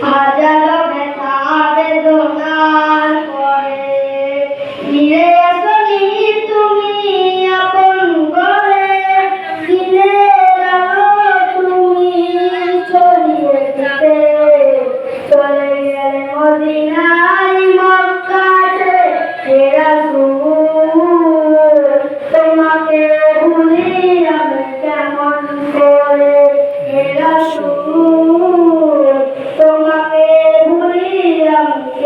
好的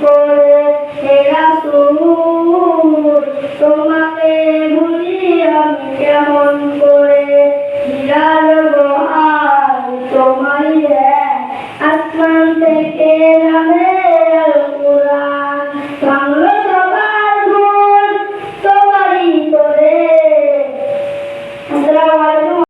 করে হে তোমাকে ভুলি কেমন করে? হিরার বহার তোমায় আসমান থেকে